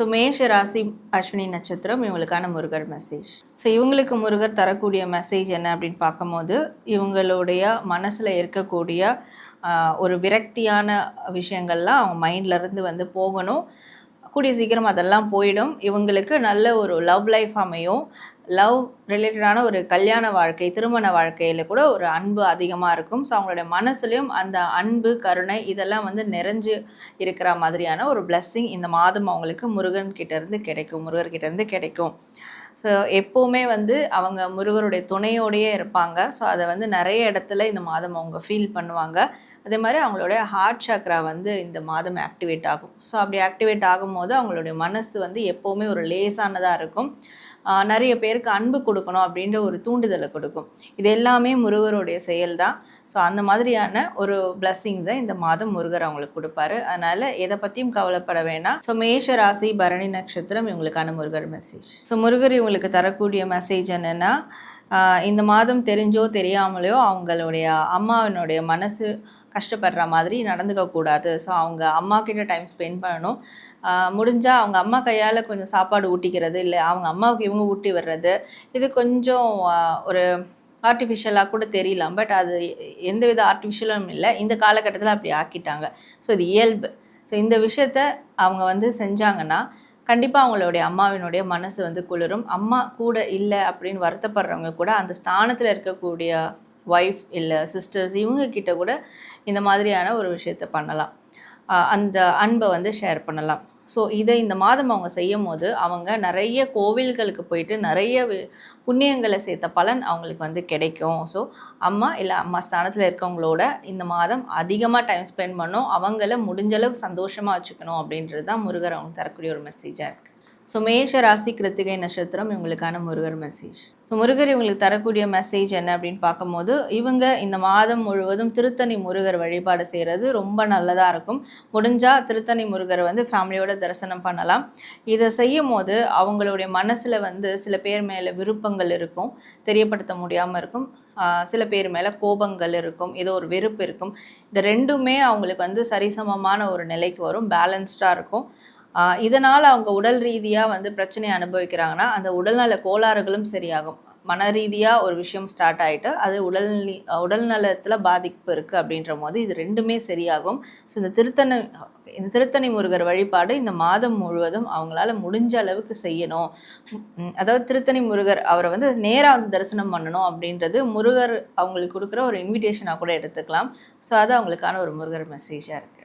So மேஷ ராசி அஸ்வினி நட்சத்திரம் இவங்களுக்கான முருகர் மெசேஜ் ஸோ இவங்களுக்கு முருகர் தரக்கூடிய மெசேஜ் என்ன அப்படின்னு பார்க்கும்போது இவங்களுடைய மனசில் இருக்கக்கூடிய ஒரு விரக்தியான விஷயங்கள்லாம் அவங்க மைண்ட்ல இருந்து வந்து போகணும். கூடிய சீக்கிரம் அதெல்லாம் போயிடும். இவங்களுக்கு நல்ல ஒரு லவ் லைஃப் அமையும். லவ் ரிலேட்டடான ஒரு கல்யாண வாழ்க்கை திருமண வாழ்க்கையில் கூட ஒரு அன்பு அதிகமாக இருக்கும். ஸோ அவங்களுடைய மனசுலையும் அந்த அன்பு கருணை இதெல்லாம் வந்து நிறைஞ்சு இருக்கிற மாதிரியான ஒரு பிளஸ்ஸிங் இந்த மாதம் அவங்களுக்கு முருகன் கிட்டேருந்து கிடைக்கும். முருகர்கிட்டேருந்து கிடைக்கும். ஸோ எப்போவுமே வந்து அவங்க முருகருடைய துணையோடையே இருப்பாங்க. ஸோ அதை வந்து நிறைய இடத்துல இந்த மாதம் அவங்க ஃபீல் பண்ணுவாங்க. அதே மாதிரி அவங்களுடைய ஹார்ட் சக்ரா வந்து இந்த மாதம் ஆக்டிவேட் ஆகும். ஸோ அப்படி ஆக்டிவேட் ஆகும்போது அவங்களுடைய மனசு வந்து எப்போவுமே ஒரு லேசானதாக இருக்கும். நிறைய பேருக்கு அன்பு கொடுக்கணும் அப்படின்ற ஒரு தூண்டுதலை கொடுக்கும். இது எல்லாமே முருகருடைய செயல் தான் ஸோ அந்த மாதிரியான ஒரு பிளஸ்ஸிங்ஸை இந்த மாதம் முருகர் அவங்களுக்கு கொடுப்பாரு. அதனால எதை பற்றியும் கவலைப்பட வேணாம். ஸோ மேஷ ராசி பரணி நட்சத்திரம் இவங்களுக்கான முருகர் மெசேஜ் ஸோ முருகர் இவங்களுக்கு தரக்கூடிய மெசேஜ் என்னென்னா இந்த மாதம் தெரிஞ்சோ தெரியாமலையோ அவங்களுடைய அம்மாவினுடைய மனசு கஷ்டப்படுற மாதிரி நடந்துக்க கூடாது. ஸோ அவங்க அம்மா கிட்ட டைம் ஸ்பெண்ட் பண்ணணும். முடிஞ்சால் அவங்க அம்மா கையால் கொஞ்சம் சாப்பாடு ஊட்டிக்கிறது இல்லை அவங்க அம்மாவுக்கு இவங்க ஊட்டி வர்றது இது கொஞ்சம் ஒரு ஆர்டிஃபிஷியலாக கூட தெரியலாம். பட் அது எந்த வித ஆர்டிஃபிஷியலும் இல்லை. இந்த காலகட்டத்தில் அப்படி ஆக்கிட்டாங்க. ஸோ இது இயல்பு. ஸோ இந்த விஷயத்த அவங்க வந்து செஞ்சாங்கன்னா கண்டிப்பாக அவங்களுடைய அம்மாவினுடைய மனசு வந்து குளிரும். அம்மா கூட இல்லை அப்படின்னு வருத்தப்படுறவங்க கூட அந்த ஸ்தானத்தில் இருக்கக்கூடிய ஒய்ஃப் இல்லை சிஸ்டர்ஸ் இவங்க கிட்ட கூட இந்த மாதிரியான ஒரு விஷயத்த பண்ணலாம். அந்த அன்பை வந்து ஷேர் பண்ணலாம். ஸோ இதை இந்த மாதம் அவங்க செய்யும் போது அவங்க நிறைய கோவில்களுக்கு போயிட்டு நிறைய புண்ணியங்களை சேர்த்த பலன் அவங்களுக்கு வந்து கிடைக்கும். ஸோ அம்மா இல்லை அம்மா ஸ்தானத்தில் இருக்கவங்களோட இந்த மாதம் அதிகமாக டைம் ஸ்பெண்ட் பண்ணும் அவங்கள முடிஞ்ச சந்தோஷமாக வச்சுக்கணும் அப்படின்றது தான் முருகர் அவங்க தரக்கூடிய ஒரு மெசேஜாக இருக்குது ஸோ மேஷ ராசி கிருத்திகை நட்சத்திரம் இவங்களுக்கான முருகர் மெசேஜ் ஸோ முருகர் இவங்களுக்கு தரக்கூடிய மெசேஜ் என்ன அப்படின்னு பார்க்கும்போது இவங்க இந்த மாதம் முழுவதும் திருத்தணி முருகர் வழிபாடு செய்கிறது ரொம்ப நல்லதாக இருக்கும். முடிஞ்சால் திருத்தணி முருகரை வந்து ஃபேமிலியோட தரிசனம் பண்ணலாம். இதை செய்யும் போது அவங்களுடைய மனசில் வந்து சில பேர் மேலே விருப்பங்கள் இருக்கும். தெரியப்படுத்த முடியாமல் இருக்கும். சில பேர் மேலே கோபங்கள் இருக்கும். ஏதோ ஒரு வெறுப்பு இருக்கும். இந்த ரெண்டுமே அவங்களுக்கு வந்து சரிசமமான ஒரு நிலைக்கு வரும். பேலன்ஸ்டாக இருக்கும். இதனால் அவங்க உடல் ரீதியாக வந்து பிரச்சனையை அனுபவிக்கிறாங்கன்னா அந்த உடல்நல கோளாறுகளும் சரியாகும். மன ரீதியாக ஒரு விஷயம் ஸ்டார்ட் ஆகிட்டு அது உடல் உடல் நலத்தில் பாதிப்பு இருக்குது அப்படின்ற போது இது ரெண்டுமே சரியாகும். ஸோ இந்த திருத்தணி இந்த திருத்தணி முருகர் வழிபாடு இந்த மாதம் முழுவதும் அவங்களால முடிஞ்ச அளவுக்கு செய்யணும். அதாவது திருத்தணி முருகர் அவரை வந்து நேராக வந்து தரிசனம் பண்ணணும் அப்படின்றது முருகர் அவங்களுக்கு கொடுக்குற ஒரு இன்விடேஷனாக கூட எடுத்துக்கலாம். ஸோ அது அவங்களுக்கான ஒரு முருகர் மெசேஜாக இருக்குது